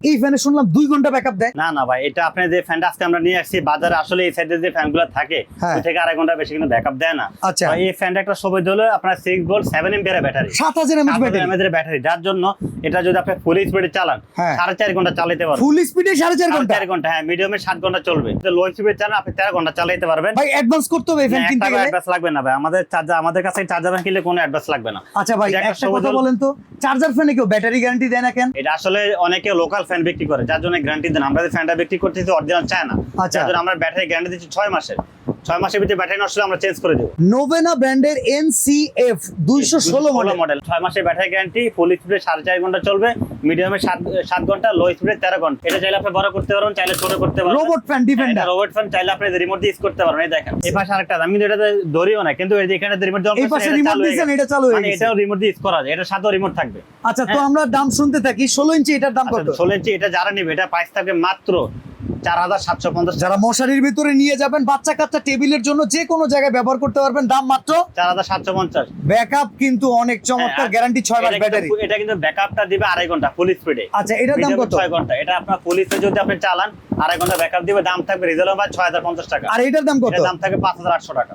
এই ফ্যানে শুনলাম দুই ঘণ্টা ব্যাকআপ দেয়। না না ভাই এটা আপনি যে ফ্যানটা আজকে আমরা নিয়ে আসছি বাজারে আসলে এই সাইডে যে ফ্যানগুলো থাকে হ্যাঁ। দুই থেকে আড়াই ঘণ্টা বেশি কিন্তু ব্যাকআপ দেয় না। আচ্ছা। এই ফ্যানটা একটা সুবিধা হলো আপনার six volt seven ampere battery সাত হাজার এমএচ ব্যাটারি ব্যাটারি যার জন্য এটা যদি আপনি ফুল স্পিডে চালান হ্যাঁ। সাড়ে চার ঘণ্টা চালাতে পারবেন। ফুল স্পিডে সাড়ে চার ঘণ্টা? চার ঘণ্টা হ্যাঁ মিডিয়ামে সাত ঘণ্টা চলবে। লো স্পিডে চালান আপনি তেরো ঘণ্টা চালাতে পারবেন। ভাই অ্যাডভান্স করতে হবে ফ্যান কিনতে গেলে। অ্যাডভান্স লাগবে না ভাই। আমাদের চার্জার আমাদের কাছে চার্জার কিনলে কোনো অ্যাডভান্স লাগবে না। আচ্ছা ভাই একটা কথা বলেন তো চার্জার ফ্যানে কেউ ব্যাটারি গ্যারান্টি দেয় না কেন? এটা আসলে অনেকে লোকাল ফ্যান বিক্রি করে। যার জন্য গ্যারান্টি দেন। আমরা যে ফ্যানটা বিক্রি করতেছি অরিজিনাল চায় না। আচ্ছা। যার জন্য আমরা ব্যাটারি গ্যারান্টি দিচ্ছি ছয় মাসের। ছয় মাসের ভিতরে ব্যাটারি নষ্ট হলে আমরা চেঞ্জ করে দেবো। নোভেনা ব্র্যান্ডের এনসিএফ দুইশো ষোলো মডেল ছয় মাসের ব্যাটারি গ্যারান্টি ফুল স্পিডে সাড়ে চার ঘণ্টা চলবে মিডিয়ামে সাত সাত ঘণ্টা লো স্পিডে তেরো ঘণ্টা। এটা চাইলে আপনি বড় করতে পারবেন চাইলে ছোট করতে পারবেন। Robot fan defender robot fan চাইলে আপনি রিমোট দিয়ে ইউজ করতে পারবেন। এই দেখেন এই পাশে আরেকটা আমি এটাতে ধরিও না কিন্তু এখানে রিমোট দেওয়া এই পাশে রিমোট দিয়েছেন এটা চালু হয়ে মানে গেছে। এটাও রিমোট দিয়ে ইউজ করা যায়। এটার সাথেও রিমোট থাকবে। আচ্ছা তো আমরা দাম শুনতে থাকি ষোলো ইঞ্চি এটার দাম কত? ষোলো ইঞ্চি এটা যারা নিবে এটা প্রাইস থাকবে মাত্র চার হাজার সাতশো পঞ্চাশ যারা মশারির ভিতরে নিয়ে যাবেন বাচ্চা কাচ্চা টেবিলের জন্য যে কোনো জায়গায় ব্যবহার করতে পারবেন। দাম মাত্র চার হাজার সাতশো পঞ্চাশ। ব্যাকআপ কিন্তু অনেক চমৎকার গ্যারান্টি ছয় মাস ব্যাটারি এটা কিন্তু ব্যাকআপটা দিবে আড়াই ঘণ্টা ফুল স্পিডে আচ্ছা এটার দাম কত? ছয় ঘণ্টা। এটা আপনার ফুল স্পিডে যদি আপনি চালান আড়াই ঘণ্টা ব্যাকআপ দিবে দাম থাকবে রিজার্ভ ছয় হাজার পঞ্চাশ টাকা। আর এটার দাম কত? দাম থাকবে পাঁচ হাজার আটশো টাকা।